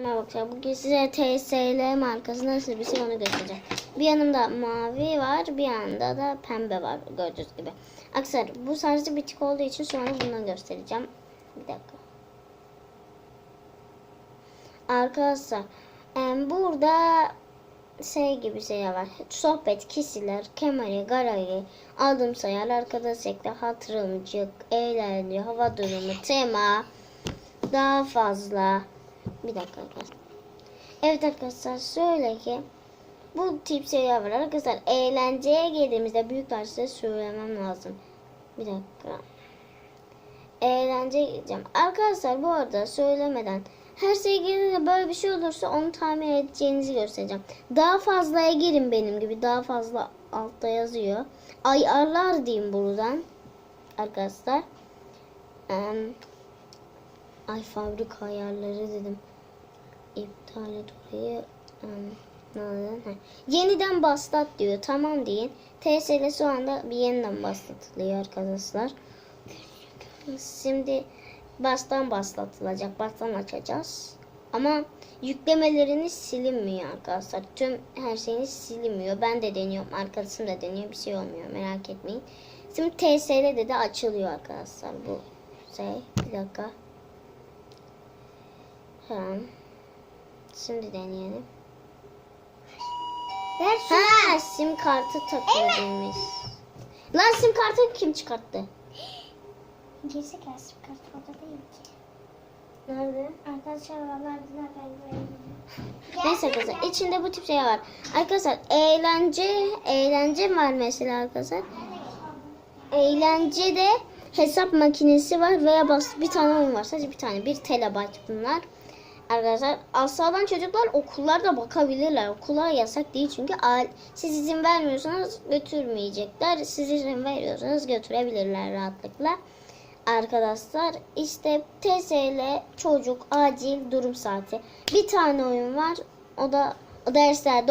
Hemen bakacağım. Bugün size TSL markası nasıl bir şey onu göstereceğim. Bir yanımda mavi var, bir yanında da pembe var gördüğünüz gibi. Aksar bu sadece bitik olduğu için sonra bundan göstereceğim. Bir dakika. Arkadaşlar burada şey gibi şeyler var. Sohbet, kişiler, kemali, garayı, aldım sayar, arkadaş ekle, hatırımcık, eğlence, hava durumu, tema, daha fazla. Bir dakika arkadaşlar. Evet arkadaşlar şöyle ki bu tip şeyler var arkadaşlar. Eğlenceye geldiğimizde büyük size söylemem lazım. Bir dakika. Eğlenceye gideceğim. Arkadaşlar bu arada söylemeden her şeye girince böyle bir şey olursa onu tahmin edeceğinizi göstereceğim. Daha fazlaya girin benim gibi. Daha fazla altta yazıyor. Ayarlar diyeyim buradan. Arkadaşlar. Em, ay fabrika ayarları dedim. İptal et orayı. Ha. Yeniden başlat diyor. Tamam deyin. TSL şu anda bir yeniden başlatılıyor arkadaşlar. Şimdi baştan başlatılacak. Baştan açacağız. Ama yüklemelerini silinmiyor arkadaşlar. Tüm her şeyiniz silinmiyor. Ben de deniyorum. Arkadaşım da deniyor. Bir şey olmuyor. Merak etmeyin. Şimdi TSL'de de açılıyor arkadaşlar bu şey. Bir dakika. Hemen. Şimdi deneyelim. Ver şunu. Ha sim kartı takıyorduymuş. Lan sim kartı kim çıkarttı? Gerizekalı sim kartı orada değil ki. Nerede? Arkadaşlar valla dediler ben. Neyse arkadaşlar içinde bu tip şeyler var. Arkadaşlar eğlence eğlence var mesela arkadaşlar. Eğlencede hesap makinesi var veya bas bir tane oyun var. Sadece bir tane. Bir terabayt bunlar. Arkadaşlar aşağıdan çocuklar okullarda bakabilirler. Okullar yasak değil çünkü siz izin vermiyorsanız götürmeyecekler. Siz izin veriyorsanız götürebilirler rahatlıkla. Arkadaşlar işte TSL çocuk acil durum saati. Bir tane oyun var. O da o derslerde